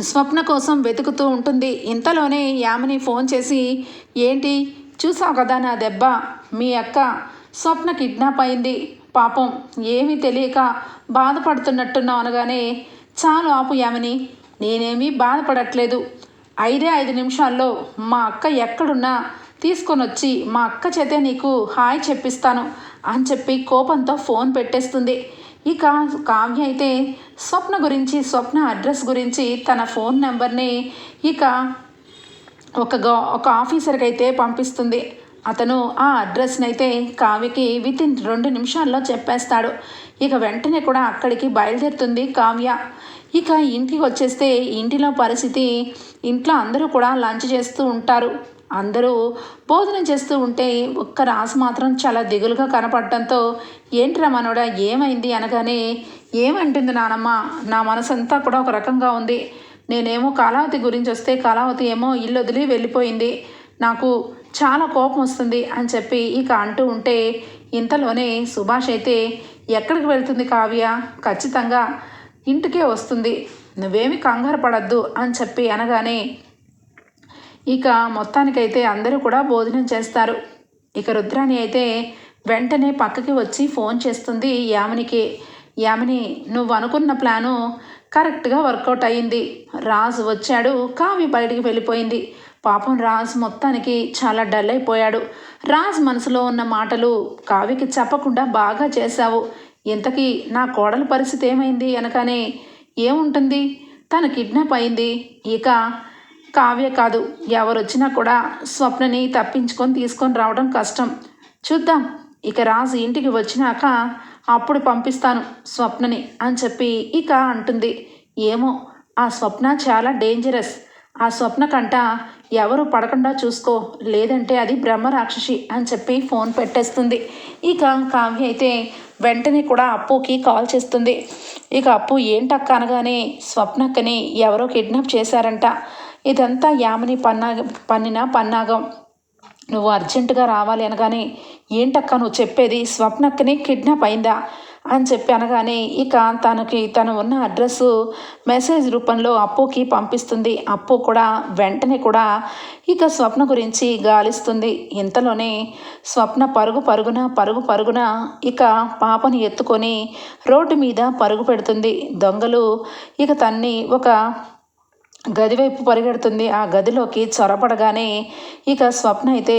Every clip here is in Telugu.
స్వప్న కోసం వెతుకుతూ ఉంటుంది. ఇంతలోనే యామిని ఫోన్ చేసి ఏంటి? చూసావు కదా నా దెబ్బ? మీ అక్క స్వప్న కిడ్నాప్ అయింది. పాపం ఏమీ తెలియక బాధపడుతున్నట్టున్నావు అనగానే చాలు ఆపు యామిని నేనేమీ బాధపడట్లేదు. ఐదే ఐదు నిమిషాల్లో మా అక్క ఎక్కడున్నా తీసుకొని వచ్చి మా అక్క చేతే నీకు హాయ్ చెప్పిస్తాను అని చెప్పి కోపంతో ఫోన్ పెట్టేస్తుంది. ఇక కావ్య అయితే స్వప్న గురించి స్వప్న అడ్రస్ గురించి తన ఫోన్ నెంబర్ని ఇక ఒక గో ఒక ఆఫీసర్కి అయితే పంపిస్తుంది. అతను ఆ అడ్రస్ని అయితే కావ్యకి విత్ ఇన్ రెండు నిమిషాల్లో చెప్పేస్తాడు. ఇక వెంటనే కూడా అక్కడికి బయలుదేరుతుంది కావ్య. ఇక ఇంటికి వచ్చేస్తే ఇంటిలో పరిస్థితి ఇంట్లో అందరూ కూడా లంచ్ చేస్తూ ఉంటారు. అందరూ భోజనం చేస్తూ ఉంటే ఒక్క రాసు మాత్రం చాలా దిగులుగా కనపడటంతో ఏంట్రా మనోడా ఏమైంది? అనగానే ఏమంటుంది నానమ్మ? నా మనసంతా కూడా ఒక రకంగా ఉంది. నేనేమో కాలావతి గురించి వస్తే కాలావతి ఏమో ఇల్లు వదిలి వెళ్ళిపోయింది. నాకు చాలా కోపం వస్తుంది అని చెప్పి ఇక అంటూ ఉంటే ఇంతలోనే సుభాష్ అయితే ఎక్కడికి వెళ్తుంది కావ్య? ఖచ్చితంగా ఇంటికే వస్తుంది. నువ్వేమి కంగారు పడద్దు అని చెప్పి అనగానే ఇక మొత్తానికైతే అందరూ కూడా భోజనం చేస్తారు. ఇక రుద్రాణి అయితే వెంటనే పక్కకి వచ్చి ఫోన్ చేస్తుంది యామినికి. యామిని నువ్వు అనుకున్న ప్లాను కరెక్ట్గా వర్కౌట్ అయ్యింది. రాజు వచ్చాడు కావి బయటికి వెళ్ళిపోయింది. పాపం రాజ్ మొత్తానికి చాలా డల్ అయిపోయాడు. రాజ్ మనసులో ఉన్న మాటలు కావికి చెప్పకుండా బాగా చేశావు. ఇంతకీ నా కోడల పరిస్థితి ఏమైంది? అనగానే ఏముంటుంది? తను కిడ్నాప్ అయింది. ఇక కావ్య కాదు. ఎవరొచ్చినా కూడా స్వప్నని తప్పించుకొని తీసుకొని రావడం కష్టం. చూద్దాం. ఇక రాజు ఇంటికి వచ్చినాక అప్పుడు పంపిస్తాను స్వప్నని అని చెప్పి ఇక అంటుంది. ఏమో ఆ స్వప్న చాలా డేంజరస్ ఆ స్వప్న కంట ఎవరు పడకుండా చూసుకో. లేదంటే అది బ్రహ్మ రాక్షసి అని చెప్పి ఫోన్ పెట్టేస్తుంది. ఇక కావ్య అయితే వెంటనే కూడా అప్పుకి కాల్ చేస్తుంది. ఇక అప్పు ఏంటక్క అనగానే స్వప్నక్కని ఎవరో కిడ్నాప్ చేశారంట. ఇదంతా యామిని పన్నాగ పన్నిన పన్నాగం. నువ్వు అర్జెంటుగా రావాలి అనగానే ఏంటక్క నువ్వు చెప్పేది? స్వప్నక్కని కిడ్నాప్ అయిందా? అని చెప్పి అనగానే ఇక తనకి తను ఉన్న అడ్రస్ మెసేజ్ రూపంలో అప్పుకి పంపిస్తుంది. అప్పు కూడా వెంటనే కూడా ఇక స్వప్న గురించి గాలిస్తుంది. ఇంతలోనే స్వప్న పరుగు పరుగున పరుగు పరుగున ఇక పాపని ఎత్తుకొని రోడ్డు మీద పరుగు పెడుతుంది. దొంగలు ఇక తన్ని ఒక గదివైపు పరిగెడుతుంది. ఆ గదిలోకి చొరబడగానే ఇక స్వప్న అయితే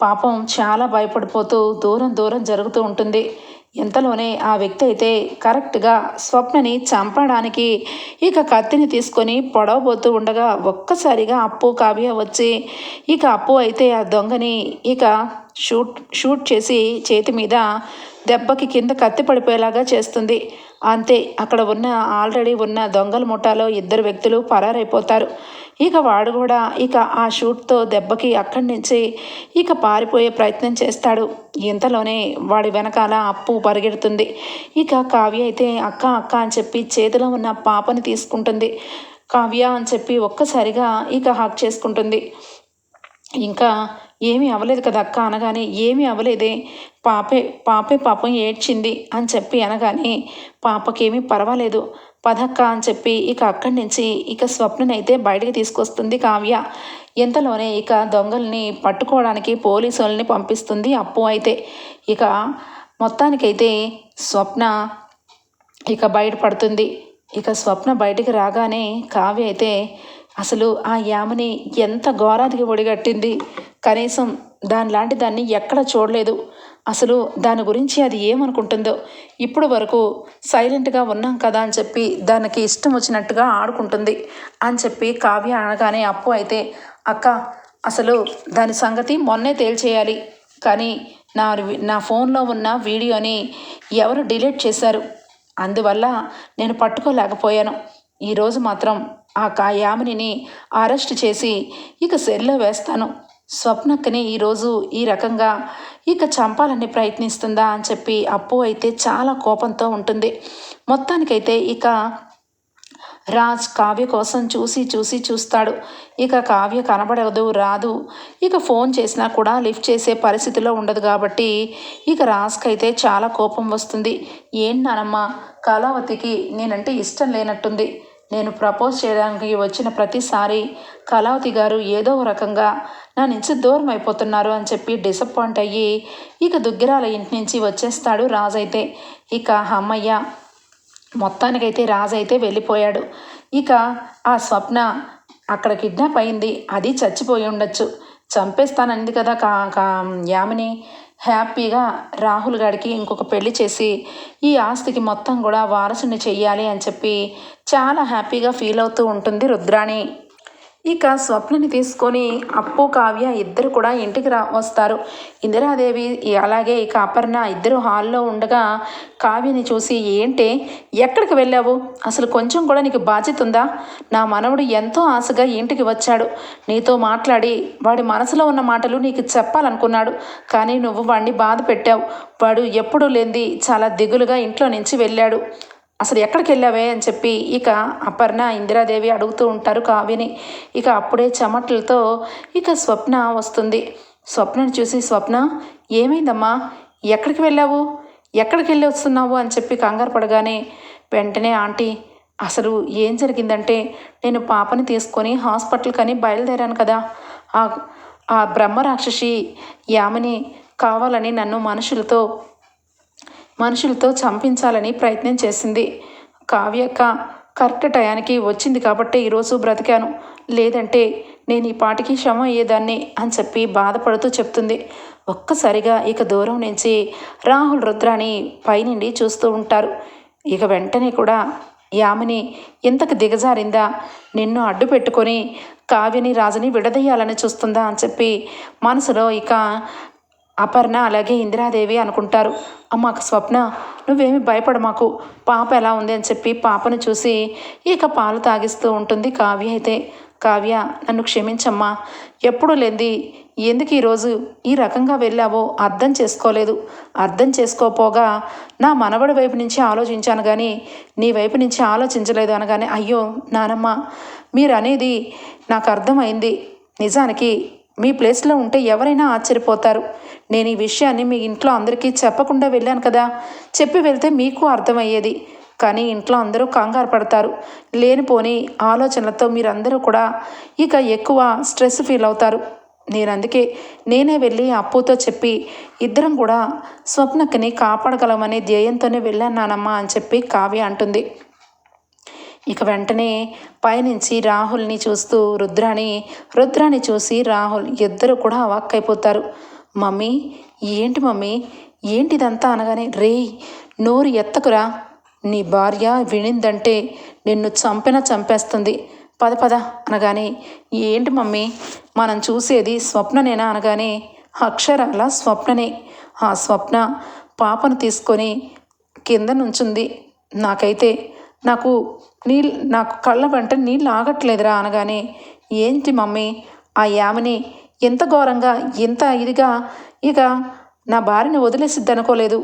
పాపం చాలా భయపడిపోతూ దూరం దూరం జరుగుతూ ఉంటుంది. ఇంతలోనే ఆ వ్యక్తి అయితే కరెక్ట్గా స్వప్నని చంపడానికి ఇక కత్తిని తీసుకొని పొడవబోతూ ఉండగా ఒక్కసారిగా అప్పు కావ్య వచ్చి ఇక అప్పు అయితే ఆ దొంగని ఇక షూట్ షూట్ చేసి చేతి మీద దెబ్బకి కింద కత్తి పడిపోయేలాగా చేస్తుంది. అంతే అక్కడ ఉన్న ఆల్రెడీ ఉన్న దొంగల ముఠాలో ఇద్దరు వ్యక్తులు పరారైపోతారు. ఇక వాడు కూడా ఇక ఆ షూట్తో దెబ్బకి అక్కడి నుంచి ఇక పారిపోయే ప్రయత్నం చేస్తాడు. ఇంతలోనే వాడి వెనకాల అప్పు పరిగెడుతుంది. ఇక కావ్య అయితే అక్క అక్క అని చెప్పి చేతిలో ఉన్న పాపని తీసుకుంటుంది. కావ్య అని చెప్పి ఒక్కసారిగా ఇక హాక్ చేసుకుంటుంది. ఇంకా ఏమీ అవ్వలేదు కదా అక్క అనగానే ఏమీ అవ్వలేదే పాపే పాపే పాపం ఏడ్చింది అని చెప్పి అనగానే పాపకేమీ పర్వాలేదు పదక్క అని చెప్పి ఇక అక్కడి నుంచి ఇక స్వప్ననైతే బయటికి తీసుకొస్తుంది కావ్య. ఇంతలోనే ఇక దొంగల్ని పట్టుకోవడానికి పోలీసు వాళ్ళని పంపిస్తుంది అప్పు అయితే. ఇక మొత్తానికైతే స్వప్న ఇక బయటపడుతుంది. ఇక స్వప్న బయటికి రాగానే కావ్య అయితే అసలు ఆ యామని ఎంత ఘోరాదికి ఒడిగట్టింది. కనీసం దానిలాంటి దాన్ని ఎక్కడ చూడలేదు. అసలు దాని గురించి అది ఏమనుకుంటుందో? ఇప్పుడు వరకు సైలెంట్గా ఉన్నాం కదా అని చెప్పి దానికి ఇష్టం వచ్చినట్టుగా ఆడుకుంటుంది అని చెప్పి కావ్య అనగానే అప్పు అయితే అక్క అసలు దాని సంగతి మొన్నే తేల్చేయాలి. కానీ నా నా ఫోన్లో ఉన్న వీడియోని ఎవరు డిలీట్ చేశారు? అందువల్ల నేను పట్టుకోలేకపోయాను. ఈరోజు మాత్రం ఆ కా యామినిని అరెస్ట్ చేసి ఇక సెల్లో వేస్తాను. స్వప్నక్కని ఈరోజు ఈ రకంగా ఇక చంపాలని ప్రయత్నిస్తుందా? అని చెప్పి అప్పు అయితే చాలా కోపంతో ఉంటుంది. మొత్తానికైతే ఇక రాజ్ కావ్య కోసం చూసి చూసి చూస్తాడు. ఇక కావ్య కనబడదు రాదు. ఇక ఫోన్ చేసినా కూడా లిఫ్ట్ చేసే పరిస్థితిలో ఉండదు కాబట్టి ఇక రాజ్కైతే చాలా కోపం వస్తుంది. ఏంటి నానమ్మ కళావతికి నేనంటే ఇష్టం లేనట్టుంది. నేను ప్రపోజ్ చేయడానికి వచ్చిన ప్రతిసారి కళావతి గారు ఏదో ఒక రకంగా నా నుంచి దూరం అయిపోతున్నారు అని చెప్పి డిసప్పాయింట్ అయ్యి ఇక దుగ్గిరాల ఇంటి నుంచి వచ్చేస్తాడు రాజైతే. ఇక అమ్మయ్య మొత్తానికైతే రాజు అయితే వెళ్ళిపోయాడు. ఇక ఆ స్వప్న అక్కడ కిడ్నాప్ అయింది. అది చచ్చిపోయి ఉండొచ్చు. చంపేస్తానంది కదా కా కా యామిని. హ్యాపీగా రాహుల్ గారికి ఇంకొక పెళ్ళి చేసి ఈ ఆస్తికి మొత్తం కూడా వారసుని చెయ్యాలి అని చెప్పి చాలా హ్యాపీగా ఫీల్ అవుతూ ఉంటుంది రుద్రాణి. ఇక స్వప్నని తీసుకొని అప్పు కావ్య ఇద్దరు కూడా ఇంటికి రా వస్తారు. ఇందిరాదేవి అలాగే ఇక అపర్ణ ఇద్దరు హాల్లో ఉండగా కావ్యని చూసి ఏంటే? ఎక్కడికి వెళ్ళావు? అసలు కొంచెం కూడా నీకు బాధ్యత ఉందా? నా మనవడు ఎంతో ఆశగా ఇంటికి వచ్చాడు. నీతో మాట్లాడి వాడి మనసులో ఉన్న మాటలు నీకు చెప్పాలనుకున్నాడు. కానీ నువ్వు వాడిని బాధ పెట్టావు వాడు ఎప్పుడూ లేనిది చాలా దిగులుగా ఇంట్లో నుంచి వెళ్ళాడు. అసలు ఎక్కడికి వెళ్ళావే అని చెప్పి ఇక అపర్ణ ఇందిరాదేవి అడుగుతూ ఉంటారు కావ్యని. ఇక అప్పుడే చెమటలతో ఇక స్వప్న వస్తుంది. స్వప్నను చూసి స్వప్న ఏమైందమ్మా? ఎక్కడికి వెళ్ళావు? ఎక్కడికి వెళ్ళి వస్తున్నావు? అని చెప్పి కంగారు పడగానే వెంటనే ఆంటీ అసలు ఏం జరిగిందంటే నేను పాపని తీసుకొని హాస్పిటల్ కానీ బయలుదేరాను కదా. ఆ ఆ బ్రహ్మరాక్షసి యామని కావాలని నన్ను మనుషులతో మనుషులతో చంపించాలని ప్రయత్నం చేసింది. కావ్యక్క కరెక్ట్ టయానికి వచ్చింది కాబట్టి ఈరోజు బ్రతికాను. లేదంటే నేను ఈ పాటికి క్షమ అయ్యేదాన్ని అని చెప్పి బాధపడుతూ చెప్తుంది. ఒక్కసారిగా ఇక దూరం నుంచి రాహుల్ రుద్రాని పైనుండి చూస్తూ ఉంటారు. ఇక వెంటనే కూడా యామిని ఇంతకు దిగజారిందా? నిన్ను అడ్డు పెట్టుకొని కావ్యని రాజుని విడదీయాలని చూస్తుందా అని చెప్పి మనసులో ఇక అపర్ణ అలాగే ఇందిరాదేవి అనుకుంటారు. అమ్మ స్వప్న నువ్వేమి భయపడ మాకు. పాప ఎలా ఉంది అని చెప్పి పాపను చూసి ఇక పాలు తాగిస్తూ ఉంటుంది కావ్య అయితే. కావ్య నన్ను క్షమించమ్మా. ఎప్పుడు లేంది? ఎందుకు ఈరోజు ఈ రకంగా వెళ్ళావో అర్థం చేసుకోలేదు. అర్థం చేసుకోపోగా నా మనవడి వైపు నుంచి ఆలోచించాను కానీ నీ వైపు నుంచి ఆలోచించలేదు అనగానే అయ్యో నానమ్మ మీరనేది నాకు అర్థమైంది. నిజానికి మీ ప్లేస్లో ఉంటే ఎవరైనా ఆశ్చర్యపోతారు. నేను ఈ విషయాన్ని మీ ఇంట్లో అందరికీ చెప్పకుండా వెళ్ళాను కదా. చెప్పి వెళ్తే మీకు అర్థమయ్యేది. కానీ ఇంట్లో అందరూ కంగారు పడతారు. లేనిపోని ఆలోచనలతో మీరందరూ కూడా ఇక ఎక్కువ స్ట్రెస్ ఫీల్ అవుతారు. నేను అందుకే నేనే వెళ్ళి అప్పుతో చెప్పి ఇద్దరం కూడా స్వప్నకిని కాపాడగలమనే ధ్యేయంతోనే వెళ్ళాను నానమ్మ అని చెప్పి కావ్య అంటుంది. ఇక వెంటనే పైనుంచి రాహుల్ని చూస్తూ రుద్రాని రుద్రాని చూసి రాహుల్ ఇద్దరు కూడా అవాక్కైపోతారు మమ్మీ ఏంటి మమ్మీ? ఏంటిదంతా అనగానే రే నోరు ఎత్తకురా. నీ భార్య వినిందంటే నిన్ను చంపిన చంపేస్తుంది. పద పద అనగానే ఏంటి మమ్మీ? మనం చూసేది స్వప్ననేనా అనగానే అక్షరాల స్వప్ననే. ఆ స్వప్న పాపను తీసుకొని కింద నుంచుంది. నాకైతే నాకు నీళ్ళు నాకు కళ్ళ వెంట నీళ్ళు ఆగట్లేదురా అనగానే ఏంటి మమ్మీ? ఆ యామిని ఎంత ఘోరంగా ఎంత ఇదిగా ఇక నా భార్యని వదిలేసిద్ది అనుకోలేదు.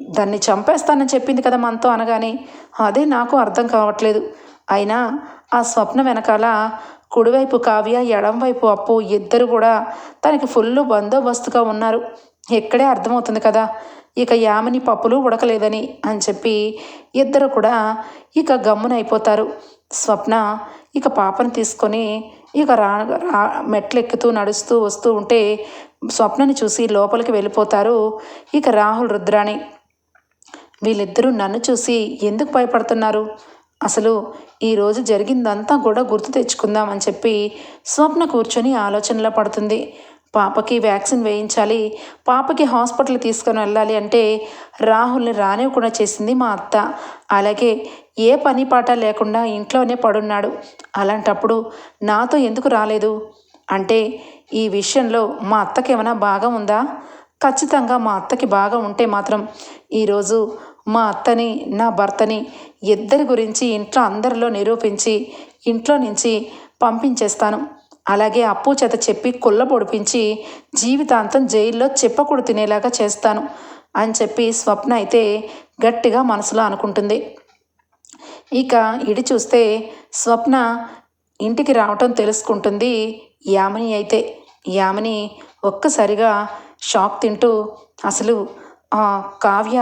దాన్ని చంపేస్తానని చెప్పింది కదా మనతో అనగానే అదే నాకు అర్థం కావట్లేదు. అయినా ఆ స్వప్న వెనకాల కుడివైపు కావ్య ఎడంవైపు అప్పు ఇద్దరు కూడా తనకి ఫుల్ బందోబస్తుగా ఉన్నారు. ఇక్కడే అర్థమవుతుంది కదా ఇక యామిని పప్పులు ఉడకలేదని అని చెప్పి ఇద్దరు కూడా ఇక గమ్మునైపోతారు స్వప్న ఇక పాపను తీసుకొని ఇక రా రా మెట్లు ఎక్కుతూ నడుస్తూ వస్తూ ఉంటే స్వప్నని చూసి లోపలికి వెళ్ళిపోతారు. ఇక రాహుల్ రుద్రాణి. వీళ్ళిద్దరూ నన్ను చూసి ఎందుకు భయపడుతున్నారు? అసలు ఈరోజు జరిగిందంతా కూడా గుర్తు తెచ్చుకుందామని చెప్పి స్వప్న కూర్చొని ఆలోచనలో పడుతుంది. పాపకి వ్యాక్సిన్ వేయించాలి పాపకి హాస్పిటల్ తీసుకొని వెళ్ళాలి అంటే రాహుల్ని రానివ్వకుండా చేసింది మా అత్త. అలాగే ఏ పని పాట లేకుండా ఇంట్లోనే పడున్నాడు. అలాంటప్పుడు నాతో ఎందుకు రాలేదు? అంటే ఈ విషయంలో మా అత్తకి ఏమైనా భాగం ఉందా? ఖచ్చితంగా మా అత్తకి బాగా ఉంటే మాత్రం ఈరోజు మా అత్తని నా భర్తని ఇద్దరి గురించి ఇంట్లో అందరిలో నిరూపించి ఇంట్లో నుంచి పంపించేస్తాను. అలాగే అప్పు చేత చెప్పి కుళ్ళ పొడిపించి జీవితాంతం జైల్లో చెప్పకూడదు తినేలాగా చేస్తాను అని చెప్పి స్వప్న అయితే గట్టిగా మనసులో అనుకుంటుంది. ఇక ఇడి చూస్తే స్వప్న ఇంటికి రావటం తెలుసుకుంటుంది యామిని అయితే. యామిని ఒక్కసారిగా షాక్ తింటూ అసలు ఆ కావ్య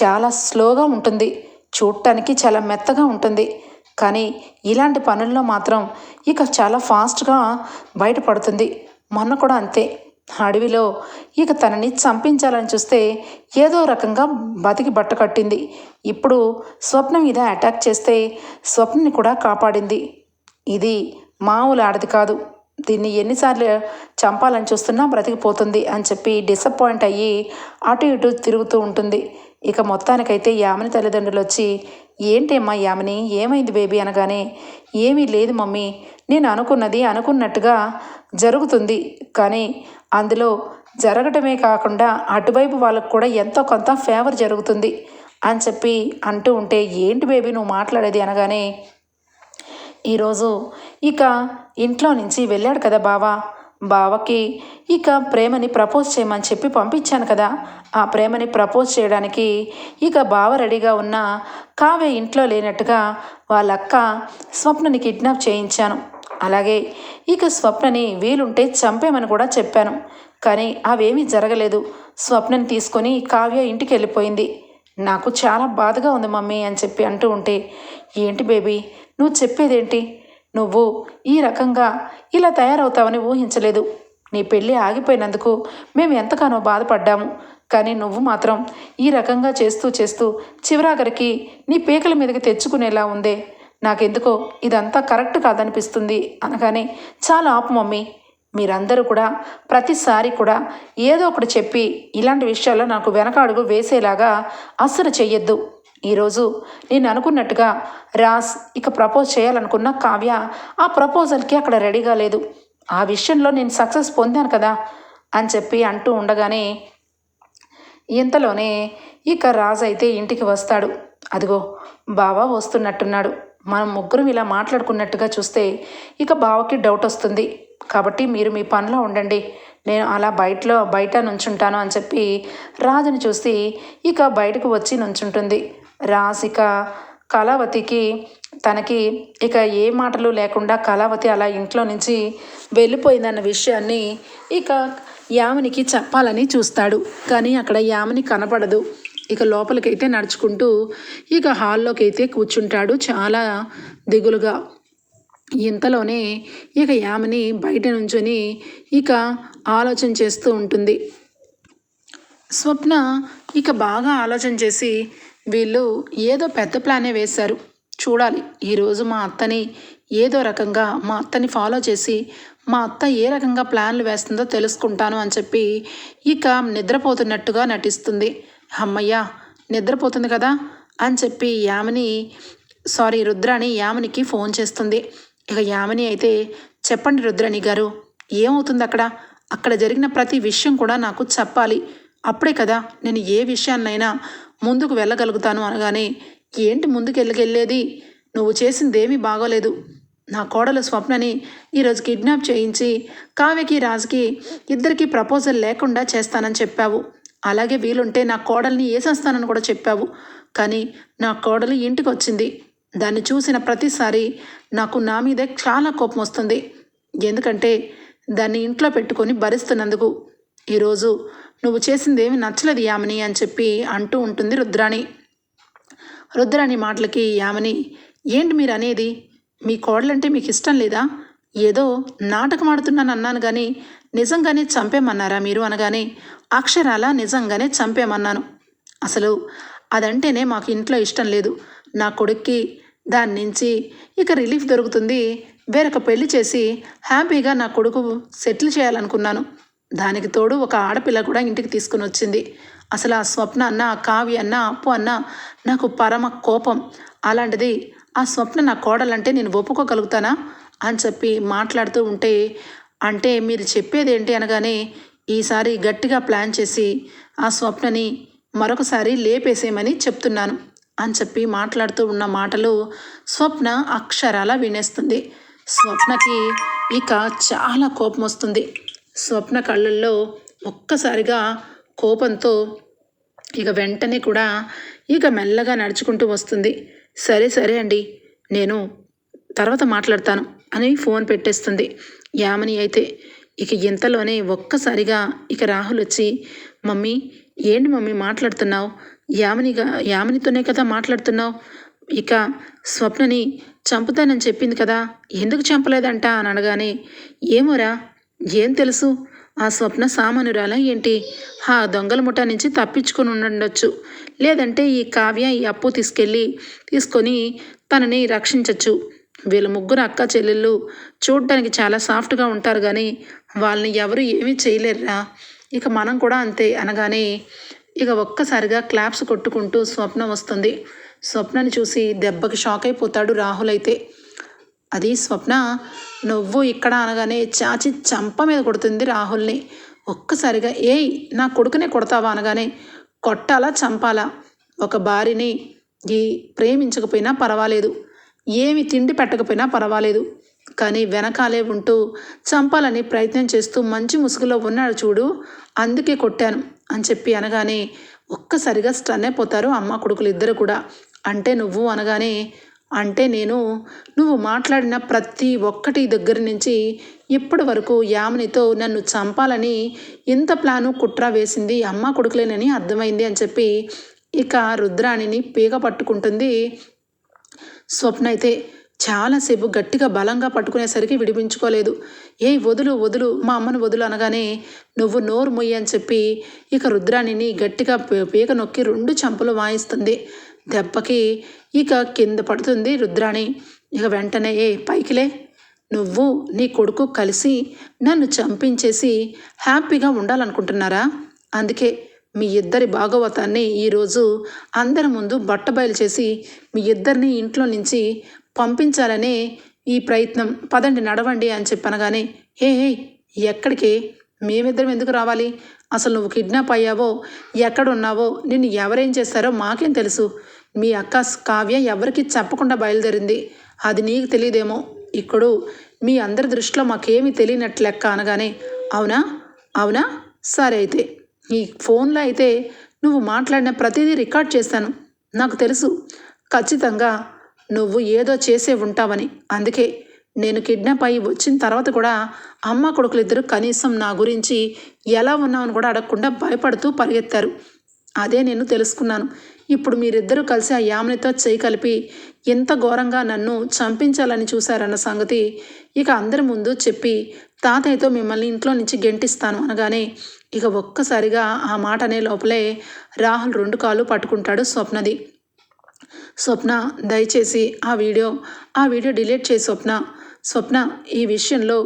చాలా స్లోగా ఉంటుంది చూడటానికి చాలా మెత్తగా ఉంటుంది. కానీ ఇలాంటి పనుల్లో మాత్రం ఇక చాలా ఫాస్ట్గా బయటపడుతుంది. మొన్న కూడా అంతే. అడవిలో ఇక తనని చంపించాలని చూస్తే ఏదో రకంగా బతికి బట్ట కట్టింది. ఇప్పుడు స్వప్న మీద అటాక్ చేస్తే స్వప్నని కూడా కాపాడింది. ఇది మామూలు ఆడది కాదు. దీన్ని ఎన్నిసార్లు చంపాలని చూస్తున్నా బ్రతికిపోతుంది అని చెప్పి డిసప్పాయింట్ అయ్యి అటు ఇటు తిరుగుతూ ఉంటుంది. ఇక మొత్తానికైతే యామిని తల్లిదండ్రులు వచ్చి ఏంటి అమ్మా యామిని ఏమైంది బేబీ? అనగానే ఏమీ లేదు మమ్మీ నేను అనుకున్నది అనుకున్నట్టుగా జరుగుతుంది. కానీ అందులో జరగటమే కాకుండా అటువైపు వాళ్ళకు కూడా ఎంతో కొంత ఫేవర్ జరుగుతుంది అని చెప్పి అంటూ ఉంటే ఏంటి బేబీ నువ్వు మాట్లాడేది? అనగానే ఈరోజు ఇక ఇంట్లో నుంచి వెళ్ళాడు కదా బావా. బావకి ఇక ప్రేమని ప్రపోజ్ చేయమని చెప్పి పంపించాను కదా. ఆ ప్రేమని ప్రపోజ్ చేయడానికి ఇక బావ రెడీగా ఉన్న కావ్య ఇంట్లో లేనట్టుగా వాళ్ళ అక్క స్వప్నని కిడ్నాప్ చేయించాను. అలాగే ఇక స్వప్నని వీలుంటే చంపేమని కూడా చెప్పాను. కానీ అవేమీ జరగలేదు. స్వప్నని తీసుకొని కావ్య ఇంటికి వెళ్ళిపోయింది నాకు చాలా బాధగా ఉంది మమ్మీ అని చెప్పి అంటూ ఉంటే ఏంటి బేబీ నువ్వు చెప్పేదేంటి? నువ్వు ఈ రకంగా ఇలా తయారవుతావని ఊహించలేదు. నీ పెళ్ళి ఆగిపోయినందుకు మేము ఎంతగానో బాధపడ్డాము. కానీ నువ్వు మాత్రం ఈ రకంగా చేస్తూ చేస్తూ చివరాఖరికి నీ పీకల మీదకి తెచ్చుకునేలా ఉందే. నాకెందుకో ఇదంతా కరెక్ట్ కాదనిపిస్తుంది అనగానే చాలా ఆపు మమ్మీ. మీరందరూ కూడా ప్రతిసారి కూడా ఏదో ఒకటి చెప్పి ఇలాంటి విషయాల్లో నాకు వెనక అడుగు వేసేలాగా అస్సలు చెయ్యొద్దు. ఈరోజు నేను అనుకున్నట్టుగా రాస్ ఇక ప్రపోజ్ చేయాలనుకున్న కావ్య ఆ ప్రపోజల్కి అక్కడ రెడీగా లేదు. ఆ విషయంలో నేను సక్సెస్ పొందాను కదా అని చెప్పి అంటూ ఉండగానే ఇంతలోనే ఇక రాజు అయితే ఇంటికి వస్తాడు. అదిగో బావా వస్తున్నట్టున్నాడు. మనం ముగ్గురం ఇలా మాట్లాడుకున్నట్టుగా చూస్తే ఇక బావకి డౌట్ వస్తుంది. కాబట్టి మీరు మీ పనిలో ఉండండి. నేను అలా బయటలో బయట నుంచుంటాను అని చెప్పి రాజుని చూసి ఇక బయటకు వచ్చి నుంచుంటుంది. రాసిక కళావతికి తనకి ఇక ఏ మాటలు లేకుండా కళావతి అలా ఇంట్లో నుంచి వెళ్ళిపోయిందన్న విషయాన్ని ఇక యామినికి చెప్పాలని చూస్తాడు. కానీ అక్కడ యామిని కనపడదు. ఇక లోపలికైతే నడుచుకుంటూ ఇక హాల్లోకి అయితే కూర్చుంటాడు. చాలా దిగులుగా ఇంతలోనే ఇక యామిని బయట నుంచొని ఇక ఆలోచన చేస్తూ ఉంటుంది. స్వప్న ఇక బాగా ఆలోచన చేసి వీళ్ళు ఏదో పెద్ద ప్లానే వేశారు. చూడాలి ఈరోజు మా అత్తని ఏదో రకంగా మా అత్తని ఫాలో చేసి మా అత్త ఏ రకంగా ప్లాన్లు వేస్తుందో తెలుసుకుంటాను అని చెప్పి ఇక నిద్రపోతున్నట్టుగా నటిస్తుంది. అమ్మయ్యా నిద్రపోతుంది కదా అని చెప్పి యామిని సారీ రుద్రాణి యామినికి ఫోన్ చేస్తుంది. ఇక యామిని అయితే చెప్పండి రుద్రాణి గారు ఏమవుతుంది అక్కడ? అక్కడ జరిగిన ప్రతి విషయం కూడా నాకు చెప్పాలి. అప్పుడే కదా నేను ఏ విషయాన్నైనా ముందుకు వెళ్ళగలుగుతాను అనగానే ఏంటి ముందుకు వెళ్ళగెళ్ళేది నువ్వు చేసిందేమీ బాగోలేదు. నా కోడలు స్వప్నని ఈరోజు కిడ్నాప్ చేయించి కావ్యకి రాజుకి ఇద్దరికి ప్రపోజల్ లేకుండా చేస్తానని చెప్పావు. అలాగే వీలుంటే నా కోడల్ని వేసేస్తానని కూడా చెప్పావు. కానీ నా కోడలు ఇంటికి వచ్చింది. దాన్ని చూసిన ప్రతిసారి నాకు నా మీదే చాలా కోపం వస్తుంది. ఎందుకంటే దాన్ని ఇంట్లో పెట్టుకొని భరిస్తున్నందుకు. ఈరోజు నువ్వు చేసింది నచ్చలేదు యామిని అని చెప్పి అంటూ ఉంటుంది రుద్రాణి. రుద్రాణి మాటలకి యామిని ఏంటి మీరు అనేది? మీ కోడలంటే మీకు ఇష్టం లేదా? ఏదో నాటకం ఆడుతున్నాను అన్నాను కానీ నిజంగానే చంపేమన్నారా మీరు అనగానే అక్షరాల నిజంగానే చంపేమన్నాను. అసలు అదంటేనే మాకు ఇంట్లో ఇష్టం లేదు. నా కొడుక్కి దాని నుంచి ఇక రిలీఫ్ దొరుకుతుంది. వేరొక పెళ్ళి చేసి హ్యాపీగా నా కొడుకు సెటిల్ చేయాలనుకున్నాను. దానికి తోడు ఒక ఆడపిల్ల కూడా ఇంటికి తీసుకుని వచ్చింది. అసలు ఆ స్వప్న అన్న కావ్య అన్న అప్పు అన్న నాకు పరమ కోపం. అలాంటిది ఆ స్వప్న నా కోడలంటే నేను ఒప్పుకోగలుగుతానా అని చెప్పి మాట్లాడుతూ ఉంటే అంటే మీరు చెప్పేది ఏంటి అనగానే ఈసారి గట్టిగా ప్లాన్ చేసి ఆ స్వప్నని మరొకసారి లేపేసేయమని చెప్తున్నాను అని చెప్పి మాట్లాడుతూ ఉన్న మాటలు స్వప్న అక్షరాల వినేస్తుంది. స్వప్నకి ఇక చాలా కోపం వస్తుంది. స్వప్న కళ్ళల్లో ఒక్కసారిగా కోపంతో ఇక వెంటనే కూడా ఇక మెల్లగా నడుచుకుంటూ వస్తుంది. సరే సరే అండి నేను తర్వాత మాట్లాడతాను అని ఫోన్ పెట్టేస్తుంది. యామిని అయితే ఇక ఇంతలోనే ఒక్కసారిగా ఇక రాహుల్ వచ్చి మమ్మీ ఏంటి మమ్మీ మాట్లాడుతున్నావు? యామినిగా యామనితోనే కదా మాట్లాడుతున్నావు? ఇక స్వప్నని చంపుతానని చెప్పింది కదా ఎందుకు చంపలేదంట? అని అనగానే ఏమోరా ఏం తెలుసు? ఆ స్వప్న సామానురాల ఏంటి? ఆ దొంగల ముఠ నుంచి తప్పించుకొని ఉండొచ్చు లేదంటే ఈ కావ్య ఈ అప్పు తీసుకెళ్ళి తీసుకొని తనని రక్షించవచ్చు వీళ్ళ ముగ్గురు అక్క చెల్లెళ్ళు చూడటానికి చాలా సాఫ్ట్గా ఉంటారు కానీ వాళ్ళని ఎవరు ఏమీ చేయలేరురా. ఇక మనం కూడా అంతే అనగానే ఇక ఒక్కసారిగా క్లాప్స్ కొట్టుకుంటూ స్వప్న వస్తుంది. స్వప్నని చూసి దెబ్బకి షాక్ అయిపోతాడు రాహుల్ అయితే. అది స్వప్న నువ్వు ఇక్కడ అనగానే చాచి చంప మీద కొడుతుంది రాహుల్ని. ఒక్కసారిగా ఏయ్ నా కొడుకునే కొడతావా? అనగానే కొట్టాలా చంపాలా? ఒక భార్యని ఈ ప్రేమించకపోయినా పర్వాలేదు. ఏమి తిండి పెట్టకపోయినా పర్వాలేదు. కానీ వెనకాలే ఉంటూ చంపాలని ప్రయత్నం చేస్తూ మంచి ముసుగులో ఉన్నాడు చూడు. అందుకే కొట్టాను అని చెప్పి అనగానే ఒక్కసారిగా స్టన్ అయిపోతారు అమ్మ కొడుకులు ఇద్దరు కూడా. అంటే నువ్వు అనగానే అంటే నేను నువ్వు మాట్లాడిన ప్రతి ఒక్కటి దగ్గర నుంచి ఇప్పటి వరకు యామినితో నన్ను చంపాలని ఇంత ప్లాను కుట్ర వేసింది అమ్మ కొడుకులేనని అర్థమైంది అని చెప్పి ఇక రుద్రాణిని పీగ పట్టుకుంటుంది స్వప్న అయితే చాలాసేపు గట్టిగా బలంగా పట్టుకునేసరికి విడిపించుకోలేదు. ఏ వదులు వదులు మా అమ్మను వదులు అనగానే నువ్వు నోరు మొయ్యి అని చెప్పి ఇక రుద్రాణిని గట్టిగా పీక నొక్కి రెండు చంపలు వాయిస్తుంది. దెబ్బకి ఇక కింద పడుతుంది రుద్రాణి. ఇక వెంటనే ఏ పైకిలే. నువ్వు నీ కొడుకు కలిసి నన్ను చంపించేసి హ్యాపీగా ఉండాలనుకుంటున్నారా? అందుకే మీ ఇద్దరి భాగవతాన్ని ఈరోజు అందరి ముందు బట్టబయలు చేసి మీ ఇద్దరిని ఇంట్లో నుంచి పంపించాలనే ఈ ప్రయత్నం. పదండి నడవండి అని చెప్పనగానే హే హే ఎక్కడికి? మేమిద్దరం ఎందుకు రావాలి? అసలు నువ్వు కిడ్నాప్ అయ్యావో? ఎక్కడున్నావో? నిన్ను ఎవరేం చేస్తారో మాకేం తెలుసు. మీ అక్క కావ్య ఎవరికి చెప్పకుండా బయలుదేరింది. అది నీకు తెలియదేమో ఇప్పుడు మీ అందరి దృష్టిలో మాకేమీ తెలియనట్లు లెక్క అనగానే అవునా? అవునా? సరే అయితే. ఈ ఫోన్లో అయితే నువ్వు మాట్లాడిన ప్రతిదీ రికార్డ్ చేశాను నాకు తెలుసు. ఖచ్చితంగా నువ్వు ఏదో చేసే ఉంటావని. అందుకే నేను కిడ్నాప్ అయ్యి వచ్చిన తర్వాత కూడా అమ్మ కొడుకులు ఇద్దరు కనీసం నా గురించి ఎలా ఉన్నావని కూడా అడగకుండా భయపడుతూ పరిగెత్తారు. అదే నేను తెలుసుకున్నాను. ఇప్పుడు మీరిద్దరూ కలిసి ఆ యామినితో చేయి కలిపి ఎంత ఘోరంగా నన్ను చంపించాలని చూశారన్న సంగతి ఇక అందరి ముందు చెప్పి తాతయ్యతో మిమ్మల్ని ఇంట్లో నుంచి గెంటిస్తాను అనగానే ఇక ఒక్కసారిగా ఆ మాట అనే లోపలే రాహుల్ రెండు కాళ్ళు పట్టుకుంటాడు స్వప్నది. స్వప్న దయచేసి ఆ వీడియో ఆ వీడియో డిలీట్ చేయి స్వప్న. స్వప్న ఈ విషయంలో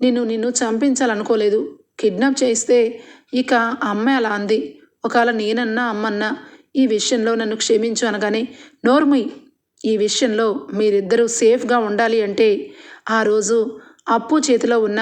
నిన్ను నిన్ను చంపించాలనుకోలేదు. కిడ్నాప్ చేస్తే ఇక అమ్మాయి అలా అంది. ఒకవేళ నేనన్నా అమ్మన్నా ఈ విషయంలో నన్ను క్షమించు అనగానే నోర్మి ఈ విషయంలో మీరిద్దరూ సేఫ్గా ఉండాలి అంటే ఆ రోజు అప్పు చేతిలో ఉన్న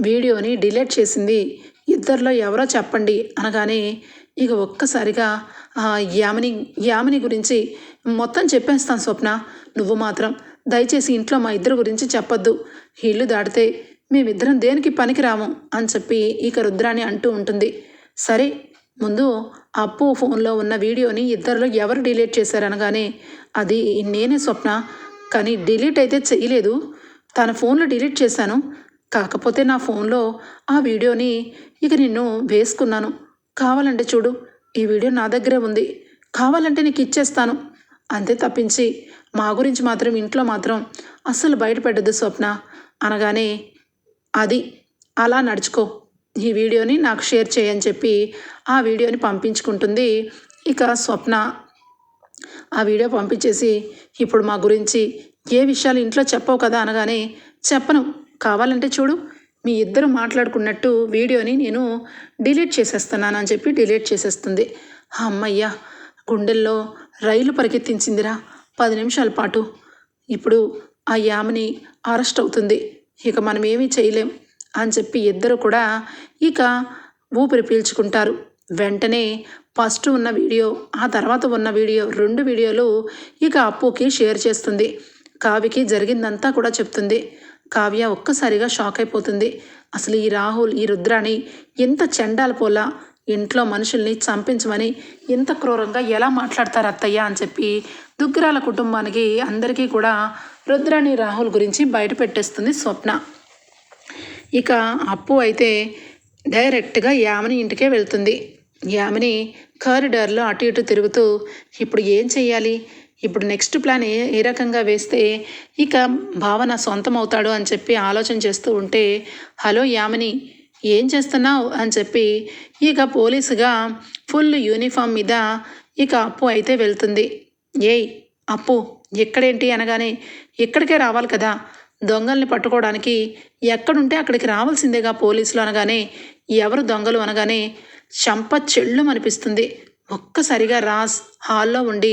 వీడియోని డిలీట్ చేసింది. ఇద్దరిలో ఎవరో చెప్పండి అనగానే ఇక ఒక్కసారిగా ఆ యామిని యామిని గురించి మొత్తం చెప్పేస్తాను స్వప్న. నువ్వు మాత్రం దయచేసి ఇంట్లో మా ఇద్దరు గురించి చెప్పొద్దు. ఇల్లు దాటితే మేమిద్దరం దేనికి పనికిరాము? అని చెప్పి ఇక రుద్రాణి అంటూ ఉంటుంది. సరే ముందు అప్పు ఫోన్లో ఉన్న వీడియోని ఇద్దరిలో ఎవరు డిలీట్ చేశారనగానే అది నేనే స్వప్న. కానీ డిలీట్ అయితే చేయలేదు. తన ఫోన్లో డిలీట్ చేశాను. కాకపోతే నా ఫోన్లో ఆ వీడియోని ఇక నిన్ను వేసుకున్నాను. కావాలంటే చూడు ఈ వీడియో నా దగ్గరే ఉంది. కావాలంటే నీకు ఇచ్చేస్తాను. అంతే తప్పించి మా గురించి మాత్రం ఇంట్లో మాత్రం అస్సలు బయటపెట్టద్దు స్వప్న. అనగానే అది అలా నడుచుకో. ఈ వీడియోని నాకు షేర్ చేయని చెప్పి ఆ వీడియోని పంపించుకుంటుంది ఇక స్వప్న. ఆ వీడియో పంపించేసి ఇప్పుడు మా గురించి ఏ విషయాలు ఇంట్లో చెప్పవు కదా? అనగానే చెప్పను. కావాలంటే చూడు మీ ఇద్దరు మాట్లాడుకున్నట్టు వీడియోని నేను డిలీట్ చేసేస్తున్నాను అని చెప్పి డిలీట్ చేసేస్తుంది. అమ్మయ్య గుండెల్లో రైలు పరిగెత్తించిందిరా. పది నిమిషాల పాటు. ఇప్పుడు ఆ యామిని అరెస్ట్ అవుతుంది. ఇక మనం ఏమీ చేయలేం అని చెప్పి ఇద్దరు కూడా ఇక ఊపిరి పీల్చుకుంటారు. వెంటనే ఫస్ట్ ఉన్న వీడియో ఆ తర్వాత ఉన్న వీడియో రెండు వీడియోలు ఇక అప్పుకి షేర్ చేస్తుంది. కావికి జరిగిందంతా కూడా చెప్తుంది. కావ్య ఒక్కసారిగా షాక్ అయిపోతుంది. అసలు ఈ రాహుల్ ఈ రుద్రాని ఎంత చెండాల పోలా ఇంట్లో మనుషుల్ని చంపించమని ఇంత క్రూరంగా ఎలా మాట్లాడతారు అత్తయ్య అని చెప్పి దుగ్గరాల కుటుంబానికి అందరికీ కూడా రుద్రాని రాహుల్ గురించి బయట పెట్టేస్తుంది స్వప్న. ఇక అప్పు అయితే డైరెక్ట్గా యామిని ఇంటికే వెళ్తుంది. యామిని కారిడార్లో అటు ఇటు తిరుగుతూ ఇప్పుడు ఏం చెయ్యాలి? ఇప్పుడు నెక్స్ట్ ప్లాన్ ఏ ఏ రకంగా వేస్తే ఇక భావన సొంతం అవుతాడు అని చెప్పి ఆలోచన చేస్తూ ఉంటే హలో యామిని ఏం చేస్తున్నావు? అని చెప్పి ఇక పోలీసుగా ఫుల్ యూనిఫామ్ మీద ఇక అప్పు అయితే వెళ్తుంది. ఏయ్ అప్పు ఎక్కడేంటి? అనగానే ఇక్కడికే రావాలి కదా. దొంగల్ని పట్టుకోవడానికి ఎక్కడుంటే అక్కడికి రావాల్సిందేగా పోలీసులు? అనగానే ఎవరు దొంగలు? అనగానే చంప చెళ్ళు అనిపిస్తుంది ఒక్కసారిగా రాస్ హాల్లో ఉండి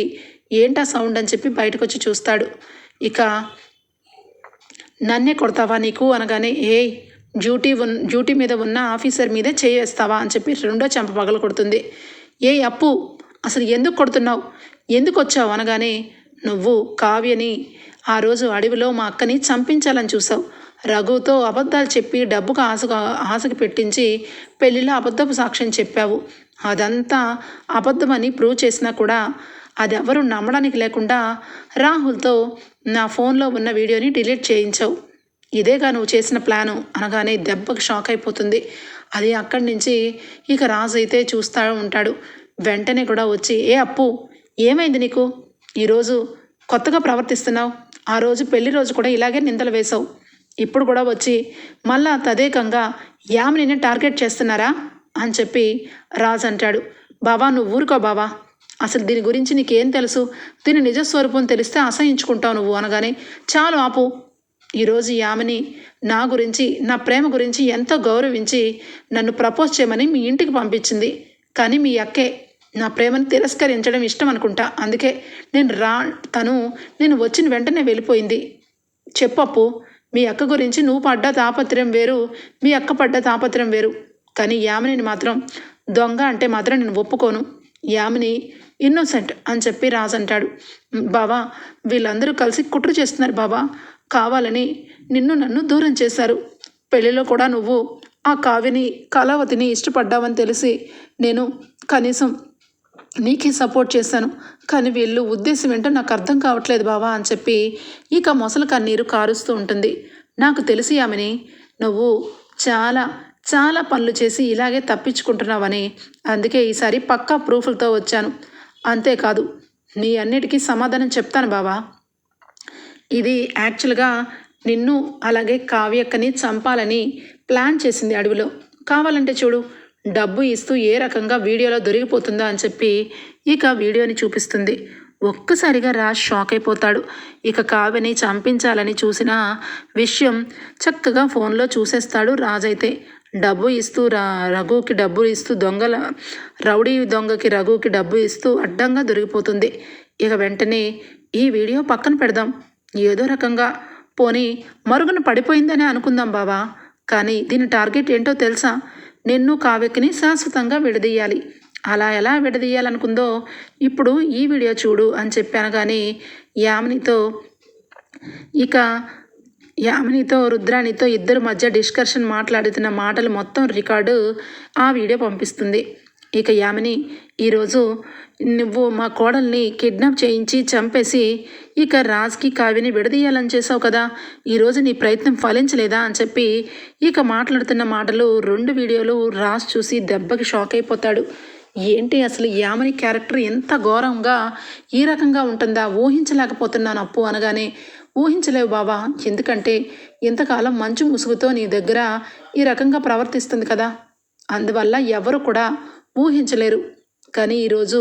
ఏంటా సౌండ్ అని చెప్పి బయటకు వచ్చి చూస్తాడు. ఇక నన్నే కొడతావా నీకు? అనగానే ఏ డ్యూటీ ఉన్ డ్యూటీ మీద ఉన్న ఆఫీసర్ మీదే చేయేస్తావా? అని చెప్పి రెండో చెంప పగలు కొడుతుంది. ఏ అప్పు అసలు ఎందుకు కొడుతున్నావు? ఎందుకు వచ్చావు? అనగానే నువ్వు కావ్యని ఆ రోజు అడవిలో మా అక్కని చంపించాలని చూసావు. రఘుతో అబద్ధాలు చెప్పి డబ్బుకు ఆశకు ఆశకు పెట్టించి పెళ్ళిలో అబద్ధపు సాక్ష్యం చెప్పావు. అదంతా అబద్ధమని ప్రూవ్ చేసినా కూడా అది ఎవరు నమ్మడానికి లేకుండా రాహుల్తో నా ఫోన్లో ఉన్న వీడియోని డిలీట్ చేయించావు. ఇదేగా నువ్వు చేసిన ప్లాను అనగానే దెబ్బకు షాక్ అయిపోతుంది. అది అక్కడి నుంచి ఇక రాజు అయితే చూస్తూ ఉంటాడు. వెంటనే కూడా వచ్చి ఏ అప్పు ఏమైంది నీకు? ఈరోజు కొత్తగా ప్రవర్తిస్తున్నావు. ఆ రోజు పెళ్ళి రోజు కూడా ఇలాగే నిందలు వేశావు. ఇప్పుడు కూడా వచ్చి మళ్ళా తదేకంగా యామినిని టార్గెట్ చేస్తున్నారా? అని చెప్పి రాజు అంటాడు. బావా నువ్వు ఊరుకో బావా. అసలు దీని గురించి నీకేం తెలుసు? దీని నిజస్వరూపం తెలిస్తే అసహించుకుంటావు నువ్వు అనగానే చాలు ఆపు. ఈరోజు యామిని నా గురించి నా ప్రేమ గురించి ఎంతో గౌరవించి నన్ను ప్రపోజ్ చేయమని మీ ఇంటికి పంపించింది. కానీ మీ అక్కే నా ప్రేమను తిరస్కరించడం ఇష్టం అనుకుంటా. అందుకే నేను రా తను నేను వచ్చిన వెంటనే వెళ్ళిపోయింది. చెప్పప్పు మీ అక్క గురించి నువ్వు పడ్డ తాపత్రయం వేరు మీ అక్క పడ్డ తాపత్రయం వేరు. కానీ యామినిని మాత్రం దొంగ అంటే మాత్రం నేను ఒప్పుకోను. యామిని ఇన్నోసెంట్ అని చెప్పి రాజు అంటాడు. బావా వీళ్ళందరూ కలిసి కుట్ర చేస్తున్నారు బావా. కావాలని నిన్ను నన్ను దూరం చేశారు. పెళ్ళిలో కూడా నువ్వు ఆ కావ్యని కళావతిని ఇష్టపడ్డావని తెలిసి నేను కనీసం నీకే సపోర్ట్ చేశాను. కానీ వీళ్ళు ఉద్దేశం ఏంటో నాకు అర్థం కావట్లేదు బావా అని చెప్పి ఇక మొసలు కన్నీరు కారుస్తూ ఉంటుంది. నాకు తెలిసి ఆమెని నువ్వు చాలా చాలా పనులు చేసి ఇలాగే తప్పించుకుంటున్నావని అందుకే ఈసారి పక్కా ప్రూఫ్లతో వచ్చాను. అంతేకాదు నీ అన్నిటికీ సమాధానం చెప్తాను బావా. ఇది యాక్చువల్గా నిన్ను అలాగే కావ్యక్కని చంపాలని ప్లాన్ చేసింది అడవిలో. కావాలంటే చూడు డబ్బు ఇస్తూ ఏ రకంగా వీడియోలో దొరికిపోతుందో అని చెప్పి ఇక వీడియోని చూపిస్తుంది. ఒక్కసారిగా రాజ్ షాక్ అయిపోతాడు. ఇక కావ్యని చంపించాలని చూసిన విషయం చక్కగా ఫోన్లో చూసేస్తాడు రాజ్ అయితే డబ్బు ఇస్తూ రా రఘుకి డబ్బు ఇస్తూ దొంగల రౌడీ దొంగకి రఘుకి డబ్బు ఇస్తూ అడ్డంగా దొరికిపోతుంది. ఇక వెంటనే ఈ వీడియో పక్కన పెడదాం. ఏదో రకంగా పోనీ మరుగున పడిపోయిందని అనుకుందాం బావా. కానీ దీని టార్గెట్ ఏంటో తెలుసా? నిన్ను కావ్యకిని శాశ్వతంగా విడదీయాలి. అలా ఎలా విడదీయాలనుకుందో ఇప్పుడు ఈ వీడియో చూడు అని చెప్పాను కానీ యామినితో ఇక యామినితో రుద్రాణితో ఇద్దరు మధ్య డిస్కషన్ మాట్లాడుతున్న మాటలు మొత్తం రికార్డు ఆ వీడియో పంపిస్తుంది. ఇక యామిని ఈరోజు నువ్వు మా కోడల్ని కిడ్నాప్ చేయించి చంపేసి ఇక రాజ్కి కావ్యని విడదీయాలని చేసావు కదా. ఈరోజు నీ ప్రయత్నం ఫలించలేదా? అని చెప్పి ఇక మాట్లాడుతున్న మాటలు రెండు వీడియోలు రాజ్ చూసి దెబ్బకి షాక్ అయిపోతాడు. ఏంటి అసలు యామని క్యారెక్టర్ ఎంత ఘోరంగా ఈ రకంగా ఉంటుందా? ఊహించలేకపోతున్నాను అప్పు అనగానే ఊహించలేవు బాబా ఎందుకంటే ఇంతకాలం మంచు ముసుగుతో నీ దగ్గర ఈ రకంగా ప్రవర్తిస్తుంది కదా. అందువల్ల ఎవరు కూడా ఊహించలేరు. కానీ ఈరోజు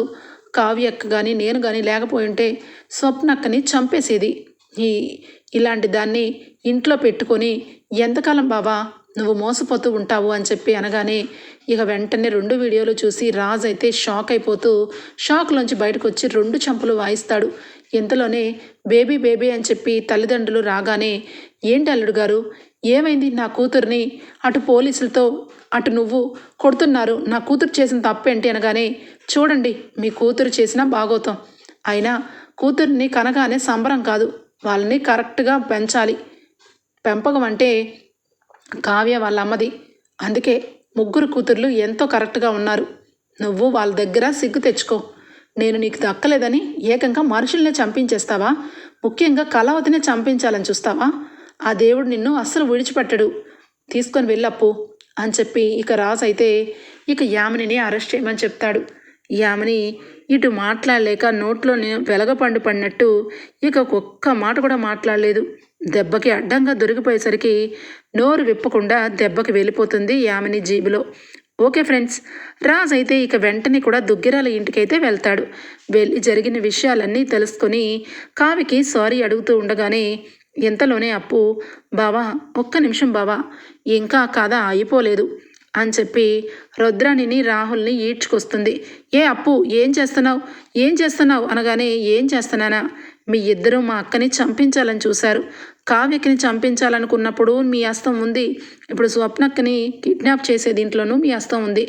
కావ్యక్క కానీ నేను కానీ లేకపోయింటే స్వప్నక్కని చంపేసేది. ఈ ఇలాంటి దాన్ని ఇంట్లో పెట్టుకొని ఎంతకాలం బాబా నువ్వు మోసపోతూ ఉంటావు అని చెప్పి అనగానే ఇక వెంటనే రెండు వీడియోలు చూసి రాజ్ అయితే షాక్ అయిపోతూ షాక్లోంచి బయటకు వచ్చి రెండు చంపలు వాయిస్తాడు. ఇంతలోనే బేబీ బేబీ అని చెప్పి తల్లిదండ్రులు రాగానే ఏంటి అల్లుడు గారు? ఏమైంది? నా కూతుర్ని అటు పోలీసులతో అటు నువ్వు కొడుతున్నారు. నా కూతురు చేసిన తప్పేంటి అనగానే చూడండి మీ కూతురు చేసిన బాగోతాం. అయినా కూతుర్ని కనగానే సంబరం కాదు. వాళ్ళని కరెక్ట్గా పెంచాలి. పెంపకం అంటే కావ్య వాళ్ళ అమ్మది అందుకే ముగ్గురు కూతుర్లు ఎంతో కరెక్ట్గా ఉన్నారు. నువ్వు వాళ్ళ దగ్గర సిగ్గు తెచ్చుకో. నేను నీకు దక్కలేదని ఏకంగా మనుషుల్నే చంపించేస్తావా? ముఖ్యంగా కళావతినే చంపించాలని చూస్తావా? ఆ దేవుడు నిన్ను అస్సలు విడిచిపెట్టడు. తీసుకొని వెళ్ళప్పు అని చెప్పి ఇక రాజు అయితే ఇక యామినిని అరెస్ట్ చేయమని చెప్తాడు. యామిని ఇటు మాట్లాడలేక నోట్లో వెలగపండు పడినట్టు ఇక ఒక్క మాట కూడా మాట్లాడలేదు. దెబ్బకి అడ్డంగా దొరికిపోయేసరికి నోరు విప్పకుండా దెబ్బకి వెళ్ళిపోతుంది యామిని జీబులో. ఓకే ఫ్రెండ్స్ రాజ్ అయితే ఇక వెంటనే కూడా దుగ్గిరాల ఇంటికైతే వెళ్తాడు. వెళ్ళి జరిగిన విషయాలన్నీ తెలుసుకొని కావికి సారీ అడుగుతూ ఉండగానే ఇంతలోనే అప్పు? బావా ఒక్క నిమిషం బావా ఇంకా కథ అయిపోలేదు అని చెప్పి రుద్రాణిని రాహుల్ని ఈడ్చుకొస్తుంది. ఏ అప్పు? ఏం చేస్తున్నావు? ఏం చేస్తున్నావు? అనగానే ఏం చేస్తున్నానా? మీ ఇద్దరూ మా అక్కని చంపించాలని చూశారు. కావ్యకిని చంపించాలనుకున్నప్పుడు మీ అస్తం ఉంది. ఇప్పుడు స్వప్నక్కని కిడ్నాప్ చేసే దీంట్లోనూ మీ అస్తం ఉంది.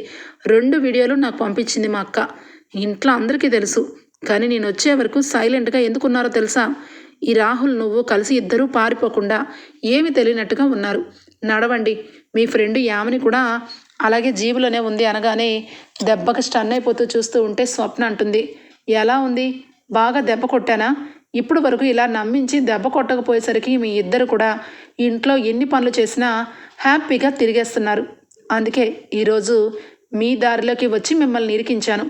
రెండు వీడియోలు నాకు పంపించింది మా అక్క. ఇంట్లో అందరికీ తెలుసు. కానీ నేను వచ్చే వరకు సైలెంట్గా ఎందుకున్నారో తెలుసా? ఈ రాహుల్ నువ్వు కలిసి ఇద్దరూ పారిపోకుండా ఏమి తెలియనట్టుగా ఉన్నారు. నడవండి. మీ ఫ్రెండ్ యామిని కూడా అలాగే జీవులోనే ఉంది అనగానే దెబ్బకి స్టన్ అయిపోతూ చూస్తూ ఉంటే స్వప్న అంటుంది. ఎలా ఉంది? బాగా దెబ్బ కొట్టానా? ఇప్పుడు వరకు ఇలా నమ్మించి దెబ్బ కొట్టకపోయేసరికి మీ ఇద్దరు కూడా ఇంట్లో ఎన్ని పనులు చేసినా హ్యాపీగా తిరిగేస్తున్నారు. అందుకే ఈరోజు మీ దారిలోకి వచ్చి మిమ్మల్ని ఇరికించాను.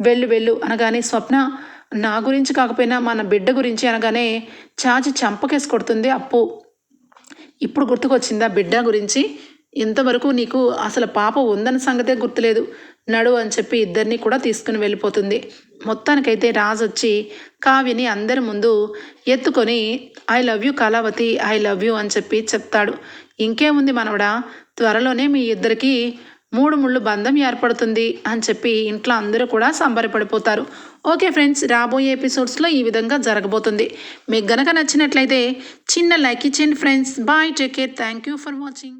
వెళ్ళు వెళ్ళు అనగానే స్వప్న నా గురించి కాకపోయినా మన బిడ్డ గురించి అనగానే చాచి చంపకేసి కొడుతుంది అప్పు. ఇప్పుడు గుర్తుకొచ్చిందా బిడ్డ గురించి? ఇంతవరకు నీకు అసలు పాప ఉందన్న సంగతే గుర్తులేదు. నడు అని చెప్పి ఇద్దరిని కూడా తీసుకుని వెళ్ళిపోతుంది. మొత్తానికైతే రాజు వచ్చి కావ్యని అందరి ముందు ఎత్తుకొని I love you Kalavathi I love you అని చెప్పి చెప్తాడు. ఇంకేముంది మనవడా త్వరలోనే మీ ఇద్దరికి మూడు ముళ్ళు బంధం ఏర్పడుతుంది అని చెప్పి ఇంట్లో అందరూ కూడా సంబరపడిపోతారు. ఓకే ఫ్రెండ్స్ రాబోయే ఎపిసోడ్స్లో ఈ విధంగా జరగబోతుంది. మీకు గనక నచ్చినట్లయితే చిన్న లైక్ ఇచ్చేయండి friends. Bye take care. Thank you for watching.